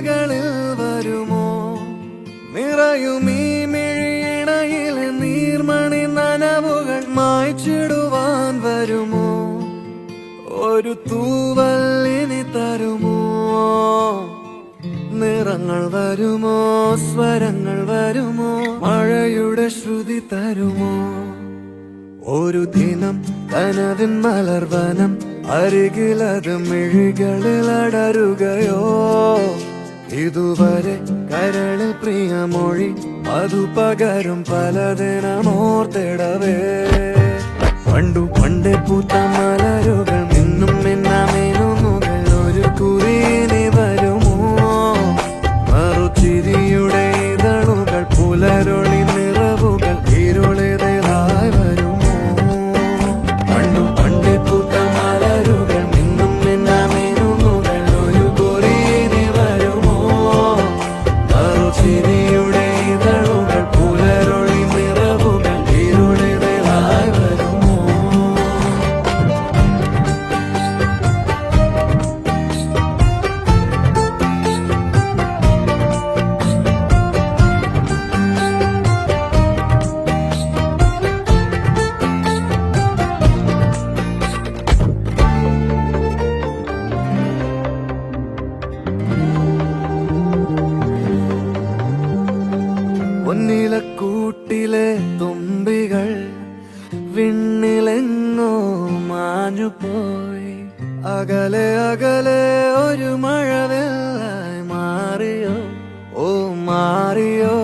ചില്ലകളിൽ വരുമോ? നിറയും ഈ മിഴിയിണയിലെ നീർമണി നനവുകൾ മായ്ച്ചിടുവാൻ വരുമോ? ഒരു തൂവല്ലിനി തരുമോ? നിറങ്ങൾ വരുമോ? സ്വരങ്ങൾ വരുമോ? മഴയുടെ ശ്രുതി തരുമോ? ഒരു ദിനം കനവിൻ മലർവനം അരികിലത് മിഴികളിൽ അടരുകയോ? ഇതുവരെ കരൾ പ്രിയമൊഴി അതു പകരും പലതിനോർത്തിടവേ പണ്ടു പണ്ടേ പൂത്ത മാഞ്ഞുപോയി അകലെ അകലെ ഒരു മഴവെള്ളായി മാറിയോ? ഓ മാറിയോ?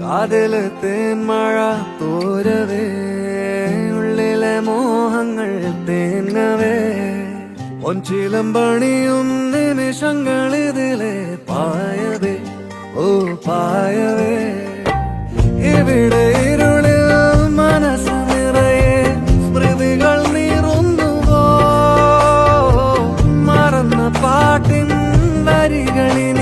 കാതിലെ തേൻ മഴ തോരവേ ഉള്ളിലെ മോഹങ്ങൾ തേങ്ങവേ. ഒഞ്ചിലം പണിയും നിമിഷങ്ങളിതിലെ പായവേ ഓ പായവേ. ഇവിടെ വരികളിനിയും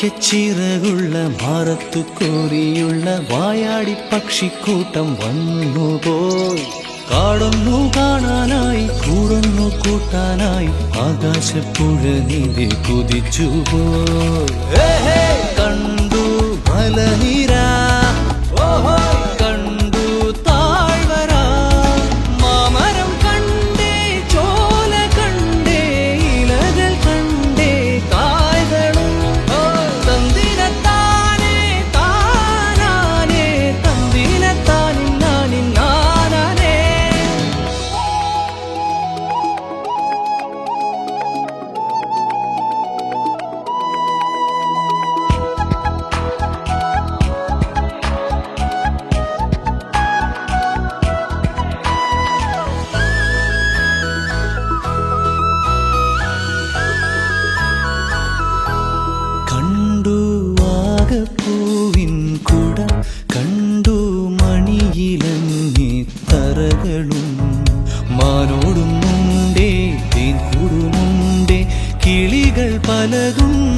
ശ്രുതി ചിറകുള്ള മാറത്തു കോരിയുള്ള വായാടി പക്ഷിക്കൂട്ടം വന്നുപോയി. കാടൊന്നു കാണാനായി കൂടൊന്നു കൂട്ടാനായി ആകാശപ്പുഴ നീതി കുതിച്ചുപോയി കണ്ടു തറകളും മാനോടുമുണ്ടേ തേൻ കൂടുമുണ്ടേ കിളികൾ പലതുണ്ടേ